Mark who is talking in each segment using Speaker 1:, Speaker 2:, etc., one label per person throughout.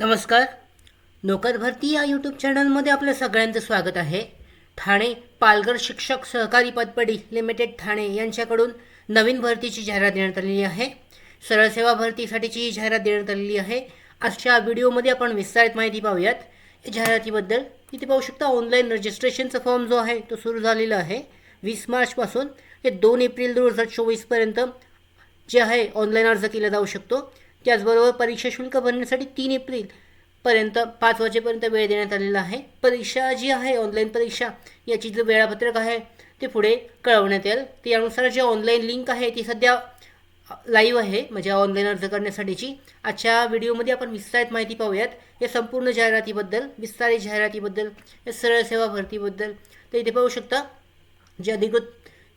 Speaker 1: नमस्कार. नोकर भरती या यूट्यूब चॅनलमध्ये आपलं सगळ्यांचं स्वागत आहे. ठाणे पालघर शिक्षक सहकारी पदपडी लिमिटेड ठाणे यांच्याकडून नवीन भरतीची जाहिरात देण्यात आलेली आहे. सरळ सेवा भरतीसाठीची ही जाहिरात देण्यात आलेली आहे. आजच्या व्हिडिओमध्ये आपण विस्तारित माहिती पाहूयात. या जाहिरातीबद्दल तिथे पाहू शकता ऑनलाईन रजिस्ट्रेशनचा फॉर्म जो आहे तो सुरू झालेला आहे. वीस मार्चपासून ते दोन एप्रिल दोन हजार चोवीसपर्यंत जे आहे ऑनलाईन अर्ज केला जाऊ शकतो. त्याचबरोबर परीक्षा शुल्क भरण्यासाठी तीन एप्रिलपर्यंत पाच वाजेपर्यंत वेळ देण्यात आलेला आहे. परीक्षा जी आहे ऑनलाईन परीक्षा याची जे वेळापत्रक आहे ते पुढे कळवण्यात येईल. त्यानुसार जे ऑनलाईन लिंक आहे ती सध्या लाईव्ह आहे म्हणजे ऑनलाईन अर्ज करण्यासाठीची. आजच्या व्हिडिओमध्ये आपण विस्तारित माहिती पाहूयात. या संपूर्ण जाहिरातीबद्दल विस्तारित जाहिरातीबद्दल या सरळ सेवा भरतीबद्दल तर इथे पाहू शकता जी अधिकृत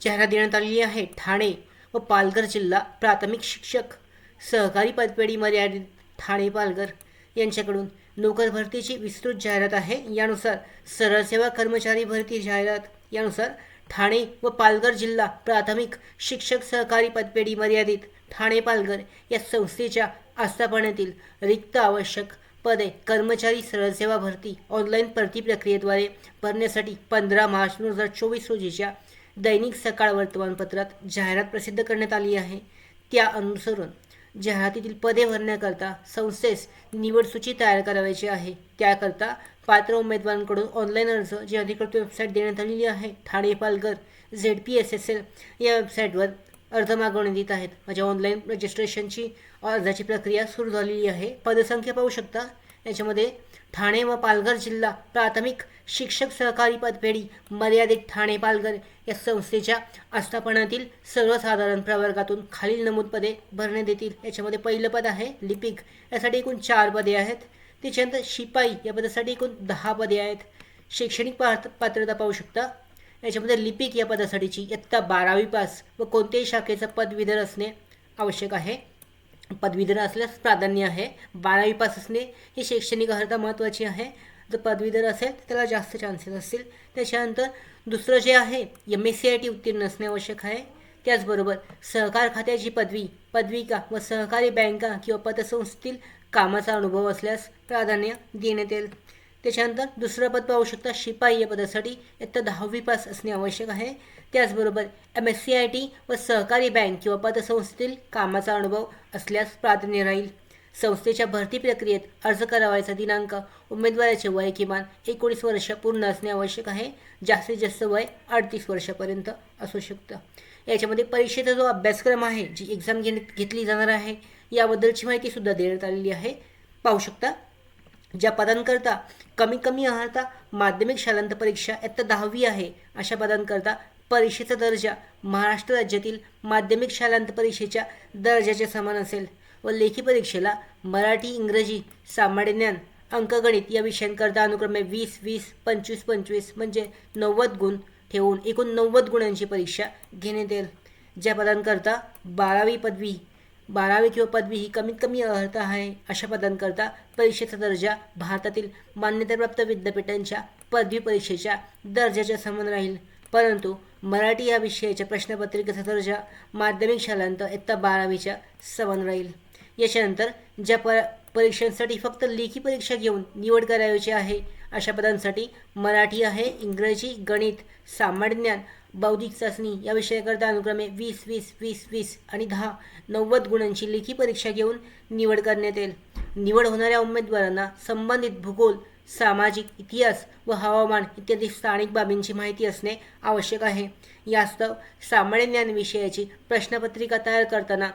Speaker 1: जाहिरात देण्यात आलेली आहे ठाणे व पालघर जिल्हा प्राथमिक शिक्षक सहकारी पदपेढी मर्यादित ठाणे पालघर यांच्याकडून नोकर भरतीची विस्तृत जाहिरात आहे. यानुसार सरळ सेवा कर्मचारी भरती जाहिरात यानुसार ठाणे व पालघर जिल्हा प्राथमिक शिक्षक सहकारी पदपेढी मर्यादित ठाणे पालघर या संस्थेच्या आस्थापनातील रिक्त आवश्यक पदे कर्मचारी सरळ सेवा भरती ऑनलाईन भरती प्रक्रियेद्वारे भरण्यासाठी पंधरा मार्च दोन हजार चोवीस रोजीच्या दैनिक सकाळ वर्तमानपत्रात जाहिरात प्रसिद्ध करण्यात आली आहे. त्या अनुसरून जाहिरातीतील पदे भरण्याकरता संस्थेस निवडसूची तयार करावयाची आहे. त्याकरता पात्र उमेदवारांकडून ऑनलाईन अर्ज जी अधिकृत वेबसाईट देण्यात आलेली आहे. Thane Palghar Z P S S L या वेबसाईटवर अर्ज मागवण्यात येत आहेत. माझ्या ऑनलाईन रजिस्ट्रेशनची अर्जाची प्रक्रिया सुरू झालेली आहे. पदसंख्या पाहू शकता. याच्यामध्ये ठाणे व पालघर जिल्हा प्राथमिक शिक्षक सहकारी पदपेढी मर्यादित ठाणे पालघर या संस्थेच्या आस्थापनातील सर्वसाधारण प्रवर्गातून खालील नमूद पदे भरण्यात येतील. याच्यामध्ये पहिलं पद आहे लिपिक. यासाठी एकूण चार पदे आहेत. त्याच्यानंतर शिपाई या पदासाठी एकूण दहा पदे आहेत. शैक्षणिक पात पात्रता पाहू शकता. याच्यामध्ये लिपिक या पदासाठीची इयत्ता बारावी पास व कोणत्याही शाखेचं पदवीधर असणे आवश्यक आहे. पदवीधर असल्यास प्राधान्य आहे. बारावी पास असणे ही शैक्षणिक अर्हता महत्त्वाची आहे. जर पदवीधर असेल तर त्याला जास्त चान्सेस असतील. त्याच्यानंतर दुसरं जे आहे M S C I T उत्तीर्ण असणे आवश्यक आहे. त्याचबरोबर सहकार खात्याची पदवी पदविका व सहकारी बँका किंवा पतसंस्थेतील कामाचा अनुभव असल्यास प्राधान्य देण्यात येईल. त्याच्यानंतर दुसरं पद पाहू शकता शिपाई या पदासाठी इयत्ता दहावी पास असणे आवश्यक आहे. त्याचबरोबर M S C I T व सहकारी बँक किंवा पतसंस्थेतील कामाचा अनुभव असल्यास प्राधान्य राहील. संस्थेच्या भरती प्रक्रियेत अर्ज करावायचा दिनांक उमेदवाराचे वय किमान एकोणीस वर्ष पूर्ण असणे आवश्यक आहे. जास्तीत जास्त वय अडतीस वर्षापर्यंत असू शकतं. याच्यामध्ये परीक्षेचा जो अभ्यासक्रम आहे जी एक्झाम घेण्यात घेतली जाणार आहे याबद्दलची माहितीसुद्धा देण्यात आलेली आहे. पाहू शकता ज्या पदांकरता कमी कमी आहारता माध्यमिक शालांत परीक्षा इयत्ता दहावी आहे अशा पदांकरता परीक्षेचा दर्जा महाराष्ट्र राज्यातील माध्यमिक शालांत परीक्षेच्या दर्जाच्या समान असेल व लेखी परीक्षेला मराठी इंग्रजी सामान्य ज्ञान अंकगणित या विषयांकरता अनुक्रमे वीस वीस पंचवीस पंचवीस म्हणजे नव्वद गुण ठेवून एकूण नव्वद गुणांची परीक्षा घेण्यात येईल. ज्या पदांकरता बारावी पदवी बारावी किंवा पदवी ही कमीत कमी अर्हता आहे अशा पदांकरता परीक्षेचा दर्जा भारतातील मान्यताप्राप्त विद्यापीठांच्या पदवी परीक्षेच्या दर्जाच्या समान राहील. परंतु मराठी या विषयाच्या प्रश्नपत्रिकेचा दर्जा माध्यमिक शालांत इत्ता बारावीच्या समान राहील. याच्यानंतर ज्या प परीक्षांसाठी फक्त लेखी परीक्षा घेऊन निवड करायची आहे अशा पदांसाठी मराठी आहे इंग्रजी गणित सामान्य ज्ञान बौद्धिक चाचणी या विषयाकरता अनुक्रमे वीस वीस वीस वीस आणि दहा नव्वद गुणांची लेखी परीक्षा घेऊन निवड करण्यात येईल. निवड होणाऱ्या उमेदवारांना संबंधित भूगोल सामाजिक इतिहास व हवामान इत्यादी स्थानिक बाबींची माहिती असणे आवश्यक आहे. यास्तव सामान्य ज्ञान विषयाची प्रश्नपत्रिका तयार करताना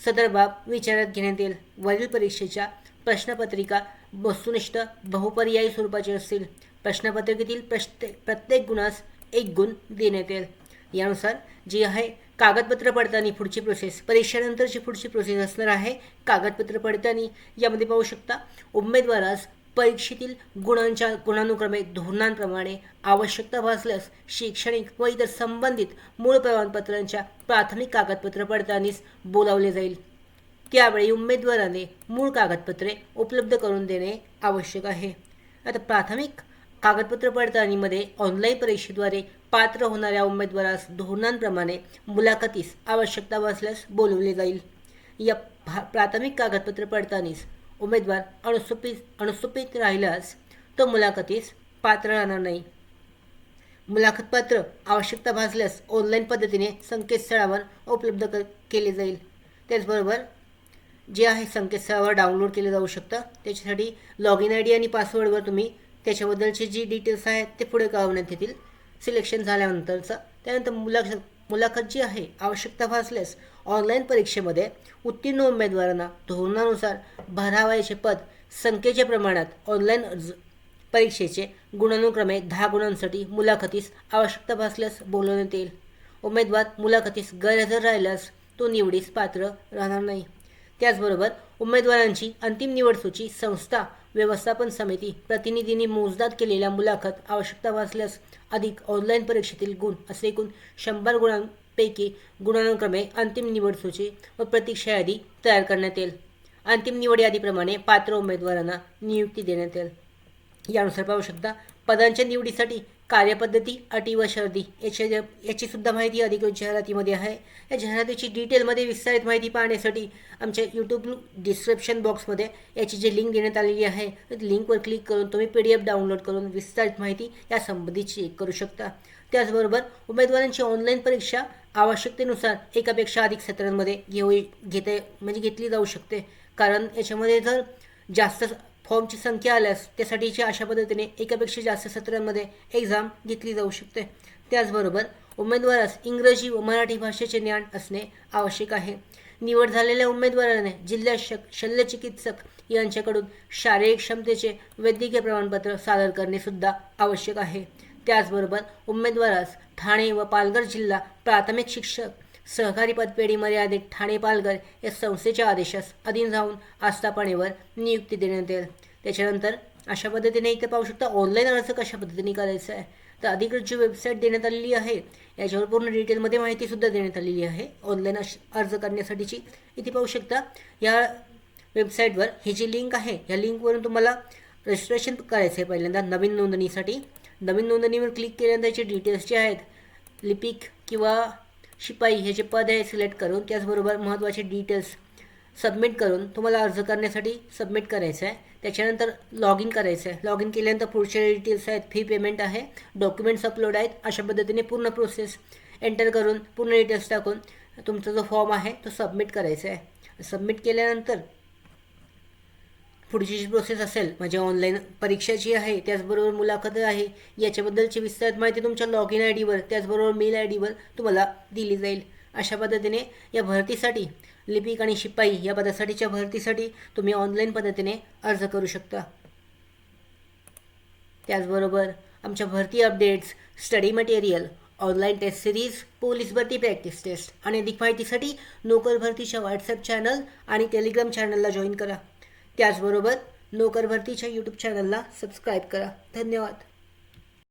Speaker 1: सदर बाब विचारात घेण्यात येईल. वरील परीक्षेच्या प्रश्नपत्रिका वस्तुनिष्ठ बहुपर्यायी स्वरूपाची असतील. प्रश्नपत्रिकेतील प्रत्येक प्रत्येक गुणास एक गुण देण्यात येईल. यानुसार जी आहे कागदपत्र पडताळणी पुढची प्रोसेस परीक्षेनंतरची पुढची प्रोसेस असणार आहे कागदपत्र पडताळणी. यामध्ये पाहू शकता उमेदवारास परीक्षेतील गुणांच्या गुणानुक्रमे धोरणांप्रमाणे आवश्यकता भासल्यास शैक्षणिक व इतर संबंधित मूळ प्रमाणपत्रांच्या प्राथमिक कागदपत्र पडताळणीस बोलावले जाईल. त्यावेळी उमेदवाराने मूळ कागदपत्रे उपलब्ध करून देणे आवश्यक आहे. आता प्राथमिक कागदपत्र पडताळणीमध्ये ऑनलाईन परीक्षेद्वारे पात्र होणाऱ्या उमेदवारास धोरणांप्रमाणे मुलाखतीस आवश्यकता भासल्यास बोलवले जाईल. या भा प्राथमिक कागदपत्र पडताळणीस उमेदवार अनुसूचित अनुसूचित राहिल्यास तो मुलाखतीस पात्र राहणार नाही. मुलाखतपत्र आवश्यकता भासल्यास ऑनलाईन पद्धतीने संकेतस्थळावर उपलब्ध क केले जाईल. त्याचबरोबर जे आहे संकेतस्थळावर डाउनलोड केलं जाऊ शकतं. त्याच्यासाठी लॉग इन आय डी आणि पासवर्डवर तुम्ही त्याच्याबद्दलचे जी डिटेल्स आहेत ते पुढे कळवण्यात येतील. सिलेक्शन झाल्यानंतरचं. त्यानंतर मुलाखत मुलाखत जी आहे आवश्यकता भासल्यास ऑनलाईन परीक्षेमध्ये उत्तीर्ण उमेदवारांना धोरणानुसार भरावयाचे पद संख्येच्या प्रमाणात ऑनलाईन अर्ज परीक्षेचे गुणानुक्रमे दहा गुणांसाठी मुलाखतीस आवश्यकता भासल्यास बोलवण्यात येईल. उमेदवार मुलाखतीस गैरहजर राहिल्यास तो निवडीस पात्र राहणार नाही. त्याचबरोबर उमेदवारांची अंतिम निवड सूची संस्था व्यवस्थापन समिती प्रतिनिधींनी मोजदाद केलेल्या मुलाखत आवश्यकता भासल्यास अधिक ऑनलाईन परीक्षेतील गुण असे एकूण शंभर गुणांपैकी गुणानुक्रमे अंतिम निवड सूची व प्रतीक्षा यादी तयार करण्यात येईल. अंतिम निवड यादीप्रमाणे पात्र उमेदवारांना नियुक्ती देण्यात येईल. यानुसार पाहू शकता पदांच्या निवडीसाठी कार्यपद्धती अटी व शर्दी याच्या याची सुद्धा माहिती अधिकृत जाहिरातीमध्ये आहे. या जाहिरातीची डिटेलमध्ये विस्तारित माहिती पाहण्यासाठी आमच्या यूट्यूब डिस्क्रिप्शन बॉक्समध्ये याची जी लिंक देण्यात आलेली आहे लिंकवर क्लिक करून तुम्ही पी डी एफ डाउनलोड करून विस्तारित माहिती या संबंधीची चेक करू शकता. त्याचबरोबर उमेदवारांची ऑनलाईन परीक्षा आवश्यकतेनुसार एकापेक्षा अधिक सत्रांमध्ये घेऊ घेते म्हणजे घेतली जाऊ शकते. कारण याच्यामध्ये जर जास्त फॉर्मची संख्या आल्यास त्यासाठीची अशा पद्धतीने एकापेक्षा जास्त सत्रांमध्ये एक्झाम घेतली जाऊ शकते. त्याचबरोबर उमेदवारास इंग्रजी व मराठी भाषेचे ज्ञान असणे आवश्यक आहे. निवड झालेल्या उमेदवाराने जिल्हा श शल्यचिकित्सक यांच्याकडून शारीरिक क्षमतेचे वैद्यकीय प्रमाणपत्र सादर करणे सुद्धा आवश्यक आहे. त्याचबरोबर उमेदवारास ठाणे व पालघर जिल्हा प्राथमिक शिक्षक सहकारी पदपेढी मर्यादित ठाणे पालघर या संस्थेच्या आदेशास अधीन जाऊन आस्थापनेवर नियुक्ती देण्यात येईल. त्याच्यानंतर अशा पद्धतीने इथे पाहू शकता ऑनलाईन अर्ज कशा पद्धतीने करायचा आहे? तर अधिकृत जी वेबसाईट देण्यात आलेली आहे याच्यावर पूर्ण डिटेलमध्ये माहितीसुद्धा देण्यात आलेली आहे. ऑनलाईन अर्ज करण्यासाठीची इथे पाहू शकता या वेबसाईटवर ही जी लिंक आहे या लिंकवरून तुम्हाला रजिस्ट्रेशन करायचं आहे पहिल्यांदा नवीन नोंदणीसाठी. नवीन नोंदणीवर क्लिक केल्यानंतर जे डिटेल्स जे आहेत लिपिक किंवा शिपाई हे जे पद आहे सिलेक्ट करून त्याचबरोबर महत्त्वाचे डिटेल्स सबमिट करून तुम्हाला अर्ज करण्यासाठी सबमिट करायचं आहे. त्याच्यानंतर लॉग इन करायचं आहे. लॉग इन केल्यानंतर पुढचे डिटेल्स आहेत. फी पेमेंट आहे. डॉक्युमेंट्स अपलोड आहेत. अशा पद्धतीने पूर्ण प्रोसेस एंटर करून पूर्ण डिटेल्स टाकून तुमचा जो फॉर्म आहे तो सबमिट करायचा आहे. सबमिट केल्यानंतर पुढची जी प्रोसेस असेल म्हणजे ऑनलाईन परीक्षा जी आहे त्याचबरोबर मुलाखत आहे याच्याबद्दलची विस्तारित माहिती तुमच्या लॉग इन आय डीवर त्याचबरोबर मेल आय डीवर तुम्हाला दिली जाईल. अशा पद्धतीने या भरतीसाठी लिपिक आणि शिपाई या पदासाठीच्या भरतीसाठी तुम्ही ऑनलाईन पद्धतीने अर्ज करू शकता. त्याचबरोबर आमच्या भरती updates study material online test series police भरती प्रॅक्टिस टेस्ट आणि अधिक माहितीसाठी नोकर भरतीच्या व्हॉट्सअप चॅनल आणि टेलिग्राम चॅनलला जॉईन करा. त्याचबरोबर नोकर भरतीच्या यूट्यूब चॅनलला सबस्क्राईब करा. धन्यवाद.